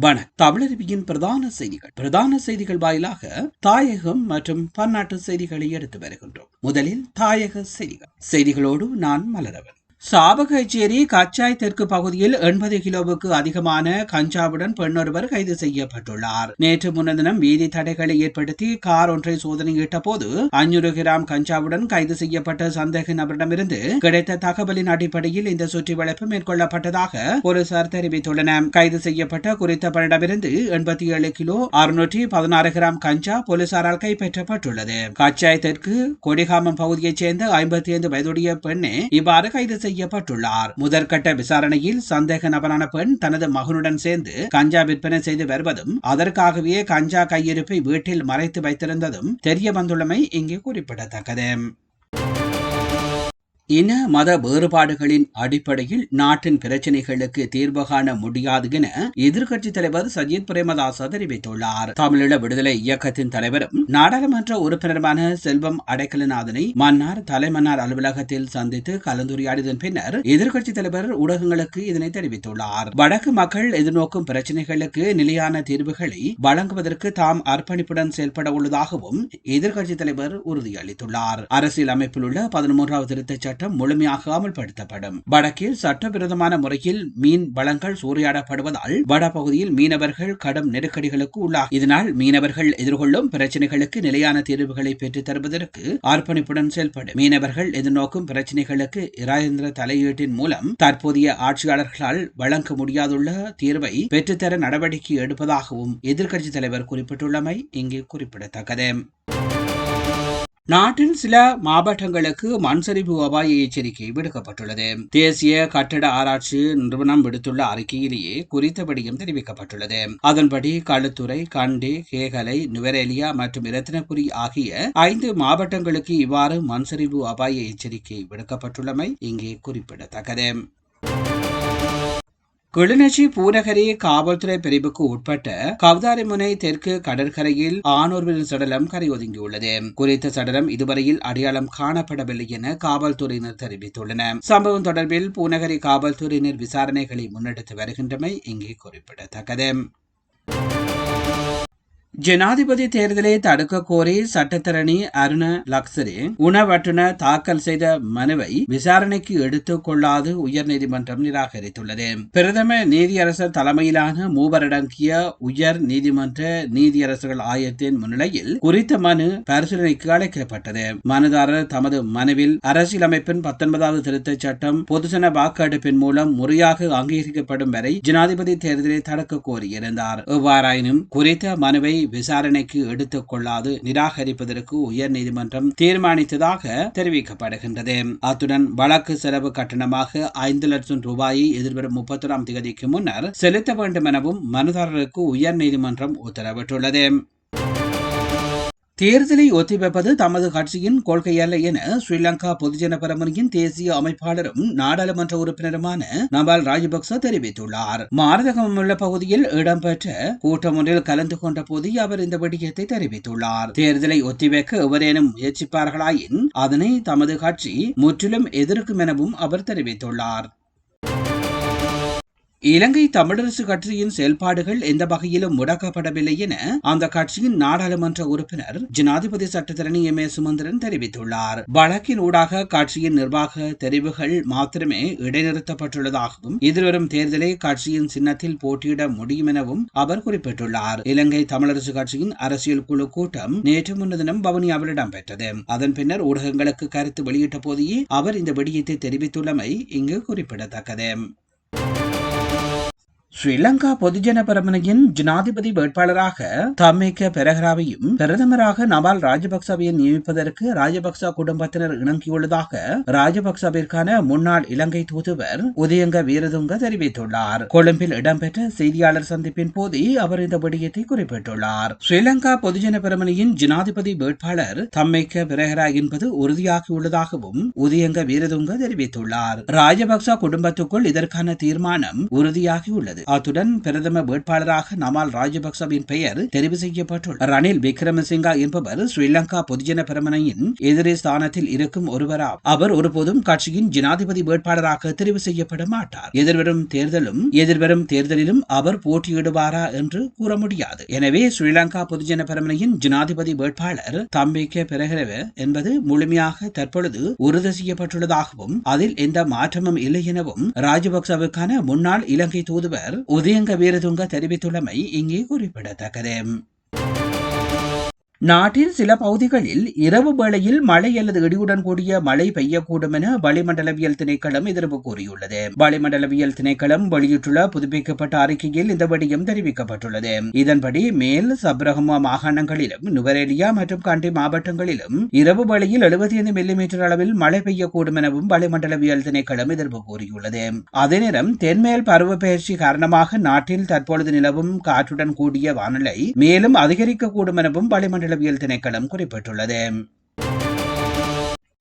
வண தமிழருவியின் பிரதான செய்திகள். பிரதான செய்திகள் வாயிலாக தாயகம் மற்றும் பன்னாட்டு செய்திகளை எடுத்து வருகின்றோம். முதலில் தாயக செய்திகள். செய்திகளோடு நான் மலரவன். சாபகச்சேரி கச்சாய் தெற்கு பகுதியில் எண்பது கிலோவுக்கு அதிகமான கஞ்சாவுடன் பெண்ணொருவர் கைது செய்யப்பட்டுள்ளார். நேற்று முன்னதினம் வீதி தடைகளை ஏற்படுத்தி கார் ஒன்றை சோதனையிட்ட போது அஞ்சூறு கிராம் கஞ்சாவுடன் கைது செய்யப்பட்ட சந்தேக நபரிடமிருந்து கிடைத்த தகவலின் அடிப்படையில் இந்த சுற்றி வளைப்பு மேற்கொள்ளப்பட்டதாக போலீசார் தெரிவித்துள்ளனர். கைது செய்யப்பட்ட குறித்த பெண்ணிடமிருந்து எண்பத்தி ஏழு கிலோ அறுநூற்றி பதினாறு கிராம் கஞ்சா போலீசாரால் கைப்பற்றப்பட்டுள்ளது. கச்சாய் தெற்கு கொடிகாமம் பகுதியைச் சேர்ந்த ஐம்பத்தி ஐந்து வயதுடைய பெண்ணே இவ்வாறு கைது செய்யப்பட்டுள்ளார். முதற்கட்ட விசாரணையில் சந்தேக நபரான பெண் தனது மகனுடன் சேர்ந்து கஞ்சா விற்பனை செய்து வருவதும் அதற்காகவே கஞ்சா கையிருப்பை வீட்டில் மறைத்து வைத்திருந்ததும் தெரிய வந்துள்ளமை இங்கே குறிப்பிடத்தக்கது. இன மத வேறுபாடுகளின் அடிப்படையில் நாட்டின் பிரச்சினைகளுக்கு தீர்வு காண முடியாது என எதிர்க்கட்சித் தலைவர் சஜித் பிரேமதாச தெரிவித்துள்ளார். தமிழீழ விடுதலை இயக்கத்தின் தலைவரும் நாடாளுமன்ற உறுப்பினருமான செல்வம் அடைக்கலநாதனை மன்னார் தலைமன்னார் அலுவலகத்தில் சந்தித்து கலந்துரையாடியதன் பின்னர் எதிர்க்கட்சித் தலைவர் ஊடகங்களுக்கு இதனை தெரிவித்துள்ளார். வடக்கு மக்கள் எதிர்நோக்கும் பிரச்சனைகளுக்கு நிலையான தீர்வுகளை வழங்குவதற்கு தாம் அர்ப்பணிப்புடன் செயல்பட உள்ளதாகவும் எதிர்க்கட்சித் தலைவர் உறுதியளித்துள்ளார். அரசியல் அமைப்பில் உள்ள பதிமூன்றாவது திருத்தச் சட்டம் முழுமையாக அமல்படுத்தப்படும் வடக்கில் சட்டவிரோதமான முறையில் மீன் வளங்கள் சூறையாடப்படுவதால் வடபகுதியில் மீனவர்கள் கடும் நெருக்கடிகளுக்கு உள்ளாகும் இதனால் மீனவர்கள் எதிர்கொள்ளும் பிரச்சனைகளுக்கு நிலையான தீர்வுகளை பெற்றுத் தருவதற்கு அர்ப்பணிப்புடன் செயல்படும் மீனவர்கள் எதிர்நோக்கும் பிரச்சனைகளுக்கு இராஜேந்திர தலையீட்டின் மூலம் தற்போதைய ஆட்சியாளர்களால் வழங்க முடியாதுள்ள தீர்வை பெற்றுத்தர நடவடிக்கை எடுப்பதாகவும் எதிர்க்கட்சித் தலைவர் குறிப்பிட்டுள்ளமை இங்கு குறிப்பிடத்தக்கது. நாட்டின் சில மாவட்டங்களுக்கு மண்சரிவு அபாய எச்சரிக்கை விடுக்கப்பட்டுள்ளது. தேசிய கட்டட ஆராய்ச்சி நிறுவனம் விடுத்துள்ள அறிக்கையிலேயே குறித்த விடயம் தெரிவிக்கப்பட்டுள்ளது. அதன்படி களுத்துறை கண்டி கேகலை நுவரேலியா மற்றும் இரத்தினபுரி ஆகிய ஐந்து மாவட்டங்களுக்கு இவ்வாறு மண்சரிவு அபாய எச்சரிக்கை விடுக்கப்பட்டுள்ளமை இங்கே குறிப்பிடத்தக்கது. கிளிநொச்சி பூநகரி காவல்துறை பிரிவுக்கு உட்பட்ட கவுதாரிமுனை தெற்கு கடற்கரையில் ஆணொருவரின் சடலம் கரையொதுங்கியுள்ளது. குறித்த சடலம் இதுவரையில் அடையாளம் காணப்படவில்லை என காவல்துறையினர் தெரிவித்துள்ளனர் சம்பவம் தொடர்பில் பூநகரி காவல்துறையினர் விசாரணைகளை முன்னெடுத்து வருகின்றமை இங்கே குறிப்பிடத்தக்கது. ஜனாதிபதி தேர்தலை தடுக்க கோரி சட்டத்தரணி அருண லக்ஸரி உணவட்டுன தாக்கல் செய்த மனுவை விசாரணைக்கு எடுத்துக் கொள்ளாது உயர்நீதிமன்றம் நிராகரித்துள்ளது. பிரதம நீதியரசர் தலைமையிலான மூவரடங்கிய உயர் நீதிமன்ற நீதியரசர்கள் ஆயத்தின் முன்னிலையில் குறித்த மனு பரிசீலனைக்கு அழைக்கப்பட்டது. மனுதாரர் தமது மனுவில் அரசியலமைப்பின் பத்தொன்பதாவது திருத்தச் சட்டம் பொதுஜன வாக்கெடுப்பின் மூலம் முறையாக அங்கீகரிக்கப்படும் வரை ஜனாதிபதி தேர்தலை தடுக்க கோரியிருந்தார். எவ்வாறாயினும் குறித்த மனுவை விசாரணைக்கு எடுத்துக் கொள்ளாது நிராகரிப்பதற்கு உயர்நீதிமன்றம் தீர்மானித்ததாக தெரிவிக்கப்படுகின்றது. அத்துடன் வழக்கு செலவு கட்டணமாக ஐந்து லட்சம் ரூபாயை எதிர்வரும் முப்பத்தொராம் தேதிக்கு முன்னர் செலுத்த வேண்டும் எனவும் மனுதாரருக்கு உயர்நீதிமன்றம் உத்தரவிட்டுள்ளது. தேர்தலை ஒத்திவைப்பது தமது கட்சியின் கொள்கையல்ல என ஸ்ரீலங்கா பொதுஜன பெரமுனையின் தேசிய அமைப்பாளரும் நாடாளுமன்ற உறுப்பினருமான நபால் ராஜபக்ச தெரிவித்துள்ளார். மாரதகம் உள்ள பகுதியில் இடம்பெற்ற கூட்டம் ஒன்றில் கலந்து கொண்ட போது அவர் இந்த விடயத்தை தெரிவித்துள்ளார். தேர்தலை ஒத்திவைக்க எவரேனும் முயற்சிப்பார்களாயின் அதனை தமது கட்சி முற்றிலும் எதிர்க்கும் எனவும் அவர் தெரிவித்துள்ளார். இலங்கை தமிழரசு கட்சியின் செயல்பாடுகள் எந்த வகையிலும் முடக்கப்படவில்லை என அந்த கட்சியின் நாடாளுமன்ற உறுப்பினர் ஜனாதிபதி சட்டத்தரணி எம் ஏ சுமந்திரன் தெரிவித்துள்ளார். வழக்கின் ஊடாக கட்சியின் நிர்வாக தெரிவுகள் மாத்திரமே இடைநிறுத்தப்பட்டுள்ளதாகவும் எதிர்வரும் தேர்தலை கட்சியின் சின்னத்தில் போட்டியிட முடியும் எனவும் அவர் குறிப்பிட்டுள்ளார். இலங்கை தமிழரசு கட்சியின் அரசியல் குழு கூட்டம் நேற்று முன்தினம் பவனியாவில் இடம்பெற்றது. அதன் பின்னர் ஊடகங்களுக்கு கருத்து வெளியிட்ட போதே அவர் இந்த விடயத்தை தெரிவித்துள்ளமை இங்கு குறிப்பிடத்தக்கது. ஸ்ரீலங்கா பொதுஜன பெரமுனையின் ஜனாதிபதி வேட்பாளராக தம்மிக்க பெரகராவையும் பிரதமராக நபால் ராஜபக்சவையை நியமிப்பதற்கு ராஜபக்ச குடும்பத்தினர் இணங்கியுள்ளதாக ராஜபக்சவிற்கான முன்னாள் இலங்கை தூதுவர் உதயங்க வீரதுங்க தெரிவித்துள்ளார். கொழும்பில் இடம்பெற்ற செய்தியாளர் சந்திப்பின் போதே அவர் இந்த விடயத்தை குறிப்பிட்டுள்ளார். ஸ்ரீலங்கா பொதுஜன பெரமுனையின் ஜனாதிபதி வேட்பாளர் தம்மிக்க பெரகரா என்பது உறுதியாகியுள்ளதாகவும் உதயங்க வீரதுங்க தெரிவித்துள்ளார். ராஜபக்ச குடும்பத்துக்குள் இதற்கான தீர்மானம் உறுதியாகியுள்ளது. அத்துடன் பிரதம வேட்பாளராக நமால் ராஜபக்சவின் பெயர் தெரிவு செய்யப்பட்டுள்ளார் ரணில் விக்ரமசிங்கா என்பவர் ஸ்ரீலங்கா பொதுஜன பிரமணையின் எதிரே ஸ்தானத்தில் இருக்கும் ஒருவராகும் அவர் ஒருபோதும் கட்சியின் ஜனாதிபதி வேட்பாளராக தெரிவு செய்யப்பட மாட்டார். எதிர்வரும் தேர்தலும் எதிர்வரும் தேர்தலிலும் அவர் போட்டியிடுவாரா என்று கூற முடியாது. எனவே ஸ்ரீலங்கா பொதுஜன பிரமணையின் ஜனாதிபதி வேட்பாளர் தம்பிக்க பெருகிறவ என்பது முழுமையாக தற்பொழுது உறுதி செய்யப்பட்டுள்ளதாகவும் அதில் எந்த மாற்றமும் இல்லை எனவும் ராஜபக்சவுக்கான முன்னாள் இலங்கை தூதுவர் உதயங்க வீரதுங்க தெரிவித்துள்ளமை இங்கே குறிப்பிடத்தக்கது. நாட்டின் சில பகுதிகளில் இரவு வேளையில் மழை அல்லது இடியுடன் கூடிய மழை பெய்யக்கூடும் என வளிமண்டலவியல் திணைக்களம் எதிர்ப்பு கூறியுள்ளது. வளிமண்டலவியல் திணைக்களம் வெளியிட்டுள்ள புதுப்பிக்கப்பட்ட அறிக்கையில் இந்த விடயம் தெரிவிக்கப்பட்டுள்ளது. இதன்படி மேல் சப்ரகமா மாகாணங்களிலும் நுவரேலியா மற்றும் கண்டி மாவட்டங்களிலும் இரவு வேளையில் எழுபத்தி ஐந்து மில்லிமீட்டர் அளவில் மழை பெய்யக்கூடும் எனவும் வளிமண்டலவியல் திணைக்களம் எதிர்ப்பு கூறியுள்ளது. அதே நேரம் தென்மேல் பருவப்பெயர்ச்சி காரணமாக நாட்டில் தற்பொழுது நிலவும் காற்றுடன் கூடிய வானிலை மேலும் அதிகரிக்கக்கூடும் எனவும் வளிமண்டல வளிமண்டலவியல் திணைக்களம் குறிப்பிட்டுள்ளது.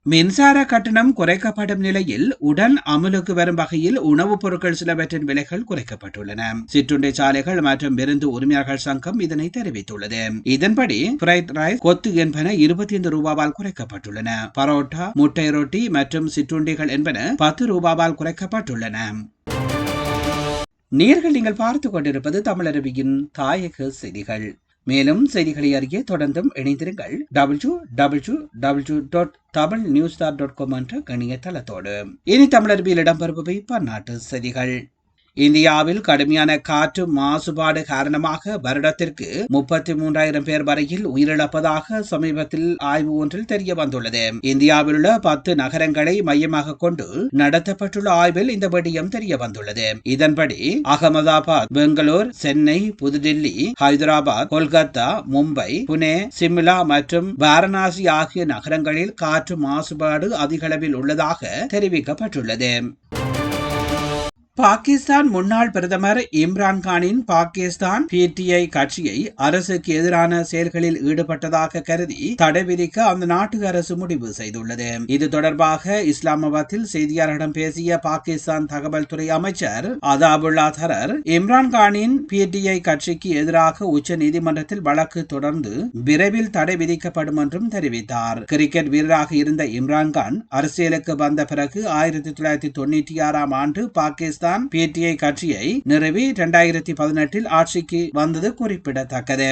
மின்சார கட்டணம் குறைக்கப்படும் நிலையில் உடன் அமலுக்கு வரும் வகையில் உணவுப் பொருட்கள் சிலவற்றின் விலைகள் குறைக்கப்பட்டுள்ளன. சிற்றுண்டி சாலைகள் மற்றும் விருந்து உரிமையாளர்கள் சங்கம் இதனை தெரிவித்துள்ளது. இதன்படி ஃப்ரைட் ரைஸ் கொத்து என்பன இருபத்தி ஐந்து ரூபாவால் குறைக்கப்பட்டுள்ளன. பரோட்டா முட்டை ரொட்டி மற்றும் சிற்றுண்டிகள் என்பன பத்து ரூபாவால் குறைக்கப்பட்டுள்ளன. நேர்கள் நீங்கள் பார்த்துக் கொண்டிருப்பது தமிழருவியின் தாயக செய்திகள். மேலும் செய்திகளை அறிய தொடர்ந்தும் இணைந்திருங்கள் W W W dot Tamil news dot com என்ற இணையதளத்தோடு இனி தமிழர்பியில் இடம்பெறுபவை பன்னாட்டு செய்திகள். இந்தியாவில் கடுமையான காற்று மாசுபாடு காரணமாக வருடத்திற்கு முப்பத்தி மூன்றாயிரம் பேர் வரையில் உயிரிழப்பதாக சமீபத்தில் ஆய்வு ஒன்றில் தெரிய வந்துள்ளது. இந்தியாவில் உள்ள பத்து நகரங்களை மையமாக கொண்டு நடத்தப்பட்டுள்ள ஆய்வில் இந்த விடயம் தெரிய வந்துள்ளது. இதன்படி அகமதாபாத் பெங்களூர் சென்னை புதுடில்லி ஹைதராபாத் கொல்கத்தா மும்பை புனே சிம்லா மற்றும் வாரணாசி ஆகிய நகரங்களில் காற்று மாசுபாடு அதிகளவில் உள்ளதாக தெரிவிக்கப்பட்டுள்ளது. பாகிஸ்தான் முன்னாள் பிரதமர் இம்ரான்கானின் பாகிஸ்தான் பிடிஐ கட்சியை அரசுக்கு எதிரான செயல்களில் ஈடுபட்டதாக கருதி தடை விதிக்க அந்த நாட்டு அரசு முடிவு செய்துள்ளது. இது தொடர்பாக இஸ்லாமாபாத்தில் செய்தியாளர்களிடம் பேசிய பாகிஸ்தான் தகவல் துறை அமைச்சர் அதாபுல்லா தரர் இம்ரான்கானின் பிடிஐ கட்சிக்கு எதிராக உச்ச நீதிமன்றத்தில் வழக்கு தொடர்ந்து விரைவில் தடை விதிக்கப்படும் என்றும் தெரிவித்தார். கிரிக்கெட் வீரராக இருந்த இம்ரான்கான் அரசியலுக்கு வந்த பிறகு ஆயிரத்தி தொள்ளாயிரத்தி தொண்ணூற்றி ஆறாம் ஆண்டு பாகிஸ்தான் தான் பிடிஐ கட்சியை நிறுவி இரண்டாயிரத்தி பதினெட்டில் ஆட்சிக்கு வந்தது குறிப்பிடத்தக்கது.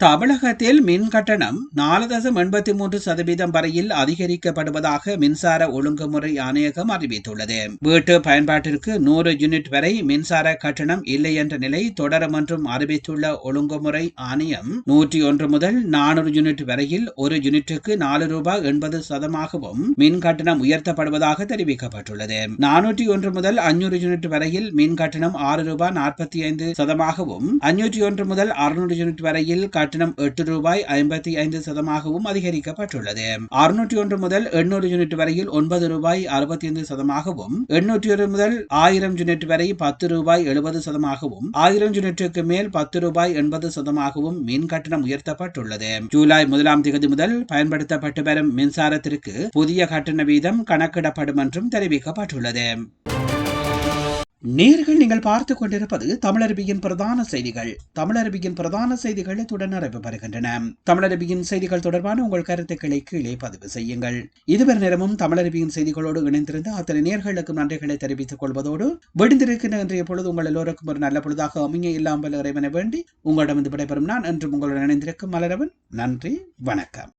தமிழகத்தில் மின் கட்டணம் நாலு தசம் எண்பத்தி மூன்று சதவீதம் வரையில் அதிகரிக்கப்படுவதாக மின்சார ஒழுங்குமுறை ஆணையகம் அறிவித்துள்ளது. வீட்டு பயன்பாட்டிற்கு நூறு யூனிட் வரை மின்சார கட்டணம் இல்லை என்ற நிலை தொடரும் என்றும் அறிவித்துள்ள ஒழுங்குமுறை ஆணையம் நூற்றி ஒன்று முதல் நானூறு யூனிட் வரையில் ஒரு யூனிட்டுக்கு நாலு ரூபாய் எண்பது சதமாகவும் மின் கட்டணம் உயர்த்தப்படுவதாக தெரிவிக்கப்பட்டுள்ளது. நானூற்றி ஒன்று முதல் அஞ்சூறு யூனிட் வரையில் மின் கட்டணம் ஆறு ரூபாய் நாற்பத்தி ஐந்து சதமாகவும் அஞ்சூற்றி ஒன்று முதல் அறுநூறு யூனிட் வரையில் கட்டணம் எட்டு ரூபாய் ஐம்பத்தி ஐந்து சதமாகவும் அதிகரிக்கப்பட்டுள்ளது. அறுநூற்றி ஒன்று முதல் எண்ணூறு யூனிட் வரையில் ஒன்பது ரூபாய் அறுபத்தி ஐந்து சதமாகவும் எண்ணூற்றி ஒரு முதல் ஆயிரம் யூனிட் வரை பத்து ரூபாய் எழுபது சதமாகவும் ஆயிரம் யூனிட்டுக்கு மேல் பத்து ரூபாய் எண்பது சதமாகவும் மின் கட்டணம் உயர்த்தப்பட்டுள்ளது. ஜூலை முதலாம் தேதி முதல் பயன்படுத்தப்பட்டு வரும் மின்சாரத்திற்கு புதிய கட்டண வீதம் கணக்கிடப்படும் என்றும் தெரிவிக்கப்பட்டுள்ளது. நேர்கள் நீங்கள் பார்த்து கொண்டிருப்பது தமிழரபியின் பிரதான செய்திகள். தமிழரபியின் பிரதான செய்திகள் இத்துடன் நிறைவு பெறுகின்றன. தமிழரபியின் செய்திகள் தொடர்பான உங்கள் கருத்துக்களை கீழே பதிவு செய்யுங்கள். இதுவரை நேரமும் தமிழரபியின் செய்திகளோடு இணைந்திருந்த அத்தனை நேர்களுக்கும் நன்றிகளை தெரிவித்துக் கொள்வதோடு விடுந்திருக்கின்ற இன்றைய பொழுது உங்கள் எல்லோருக்கும் ஒரு நல்ல பொழுதாக அமைய இல்லாமல் இறைவனை வேண்டி உங்களிடம் விடைபெறும் நான் என்றும் உங்களுடன் இணைந்திருக்கும் மலரவன். நன்றி வணக்கம்.